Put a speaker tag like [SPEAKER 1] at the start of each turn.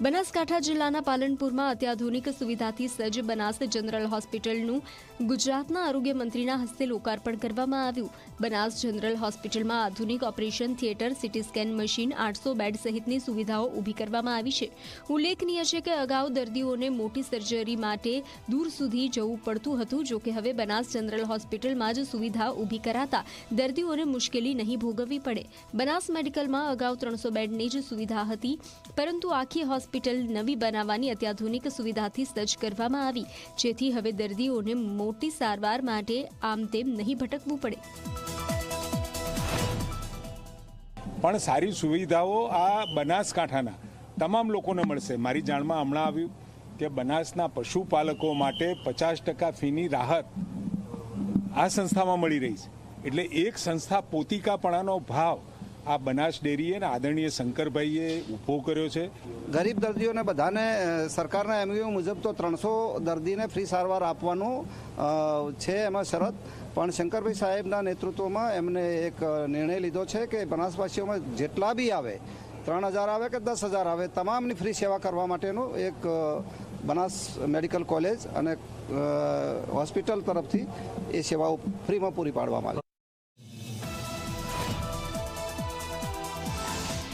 [SPEAKER 1] બનાસકાંઠા જિલ્લાના પાલનપુરમાં અત્યાધુનિક સુવિધાથી સજ્જ બનાસ જનરલ હોસ્પિટલનું ગુજરાતના આરોગ્ય મંત્રીના હસ્તે લોકાર્પણ કરવામાં આવ્યું. બનાસ જનરલ હોસ્પિટલમાં આધુનિક operation theatre, CT scan machine, આઠસો બેડ સહિતની સુવિધાઓ ઊભી કરવામાં આવી છે. ઉલ્લેખનીય છે કે અગાઉ દર્દીઓને મોટી સર્જરી માટે દૂર સુધી જવું પડતું હતું, જો કે હવે બનાસ જનરલ હોસ્પિટલમાં જ સુવિધા ઊભી કરાતા દર્દીઓને મુશ્કેલી નહીં ભોગવવી પડે. બનાસ મેડિકલમાં અગાઉ ત્રણસો બેડની જ સુવિધા હતી, પરંતુ આખી હોસ્પિટલ નવી બનાવવાની અત્યાધુનિક સુવિધાથી સજ્જ કરવામાં આવી. જેથી હવે દર્દીઓને મોટી સારવાર માટે આમ તેમ નહીં ભટકવું પડે.
[SPEAKER 2] પણ સારી સુવિધાઓ આ બનાસકાંઠાના તમામ લોકોને મળશે. મારી જાણમાં હમણાં આવ્યું કે બનાસના પશુપાલકો માટે પચાસ ટકા ફીની રાહત આ સંસ્થામાં મળી રહી છે. એટલે એક સંસ્થા પોતિકાપણાનો ભાવ આ બનાસ ડેરીએ અને આદરણીય શંકરભાઈએ ઊભો કર્યો છે.
[SPEAKER 3] ગરીબ દર્દીઓને બધાને સરકારના એમયુ મુજબ તો ત્રણસો દર્દીને ફ્રી સારવાર આપવાનું છે એમાં શરત. પણ શંકરભાઈ સાહેબના નેતૃત્વમાં એમને એક નિર્ણય લીધો છે કે બનાસવાસીઓમાં જેટલા બી આવે, ત્રણ હજાર આવે કે દસ હજાર આવે, તમામની ફ્રી સેવા કરવા માટેનું એક બનાસ મેડિકલ કોલેજ અને હોસ્પિટલ તરફથી એ સેવાઓ ફ્રીમાં પૂરી પાડવામાં આવે.